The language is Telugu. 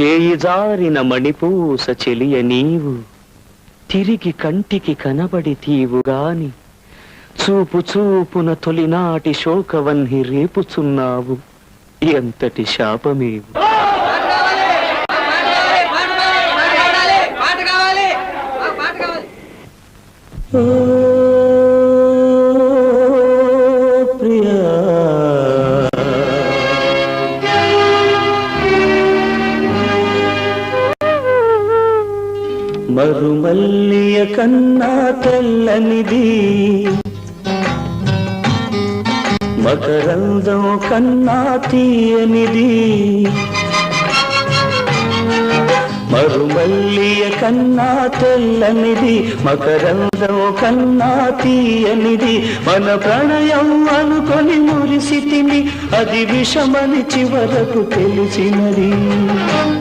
చేయి జారిన మణిపూస చెలియ నీవు తిరిగి కంటికి కనబడి తీవుగాని చూపు చూపున తొలినాటి శోకవన్ని రేపుచున్నావు. ఎంతటి శాపమేవు. పాట మరుమల్లియ కన్నా తెల్లనిది. మకరందం కన్నా తీయనిది. మరుమల్లియ కన్నా తెల్లనిది మకరందం కన్నా తీయనిది. మన ప్రణయం అనుకొని మురిసితిమి అది విషమని చివరకు తెలిసినది.